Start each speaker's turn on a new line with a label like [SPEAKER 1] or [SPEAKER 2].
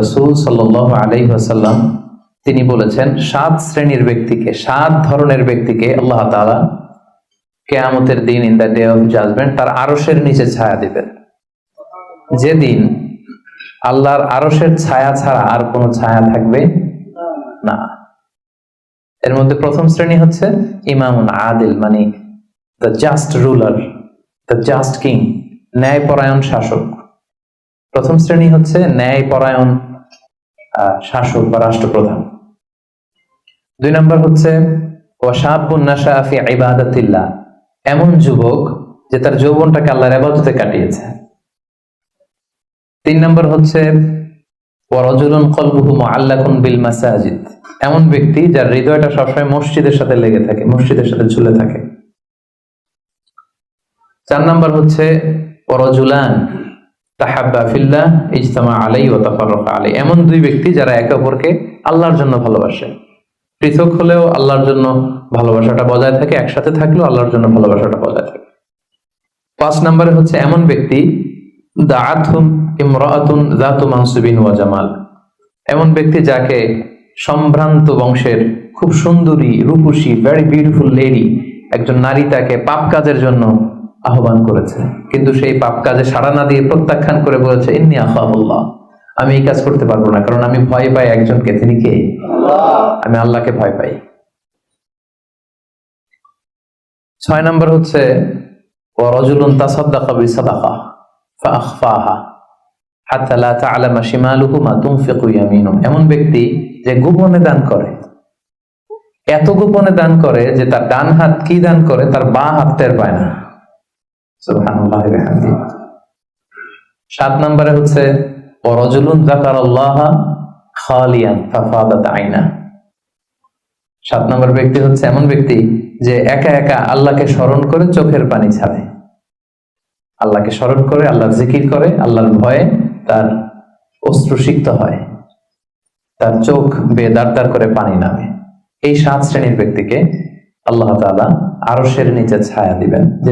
[SPEAKER 1] রসুল সাল আলাই আসাল্লাম তিনি বলেছেন, সাত শ্রেণির ব্যক্তিকে, সাত ধরনের ব্যক্তিকে আল্লাহ তাআলা কেয়ামতের দিন in the day of judgement তার আরসের নিচে ছায়া দিবেন। যেদিন আল্লাহর আরসের ছায়া ছাড়া আর কোনো ছায়া থাকবে না। এর মধ্যে প্রথম শ্রেণি হচ্ছে ইমামুন আদিল মানে the just ruler the just king ন্যায়পরায়ণ শাসক। প্রথম শ্রেণি হচ্ছে ন্যায়পরায়ণ আহ, শাসক বা রাষ্ট্রপ্রধান। দুই নম্বর হচ্ছে এমন যুবক যে তার যৌবনটাকে আল্লাহর ইবাদতে কাটিয়েছে। তিন নম্বর হচ্ছে ওয়ারাজুলুন বিল মাসাজিদ। এমন ব্যক্তি যার হৃদয়টা সবসময় মসজিদের সাথে লেগে থাকে মসজিদের সাথে ঝুলে থাকে। চার নম্বর হচ্ছে ওয়ারাজুলান। ইজতামা আলাই তাফাররাকা আলাই এমন দুই ব্যক্তি যারা একে অপরকে আল্লাহর জন্য ভালোবাসে। পৃথক হলেও আল্লাহর জন্য ভালোবাসাটা বজায় থাকে, একসাথে থাকলেও আল্লাহর জন্য ভালোবাসাটা বজায় থাকে। পাঁচ নম্বরে হচ্ছে এমন ব্যক্তি মানসুবিন ওয়া জামাল। এমন ব্যক্তি যাকে সম্ভ্রান্ত বংশের খুব সুন্দরী, রূপসী ভেরি বিউটিফুল লেডি একজন নারী তাকে পাপ কাজের জন্য আহ্বান করেছে। কিন্তু সেই পাপ কাজে সাড়া না দিয়ে প্রত্যাখ্যান করে বলেছে ইন্নি আখাহুল্লাহ। আমি এই কাজ করতে পারব না কারণ আমি ভয় পাই একজনকে। তিনি কে? আমি আল্লাহকে ভয় পাই। ছয় নম্বর হচ্ছে এমন ব্যক্তি যে গোপনে দান করে। এত গোপনে দান করে যে তার ডান হাত কি দান করে? তার বাঁ হাত টের পায় না। সাত নম্বরে হচ্ছে সাত নম্বর ব্যক্তি হচ্ছে এমন ব্যক্তি যে একা একা আল্লাহকে স্মরণ করে চোখের পানি ছাড়ে। আল্লাহকে স্মরণ করে, আল্লাহর জিকির করে, আল্লাহর ভয়ে তার অশ্রুসিক্ত হয়। তার চোখ বেদার দার করে পানি নামে। এই সাত শ্রেণির ব্যক্তিকে আল্লাহ তাআলা আরশের নিচে ছায়া দিবেন।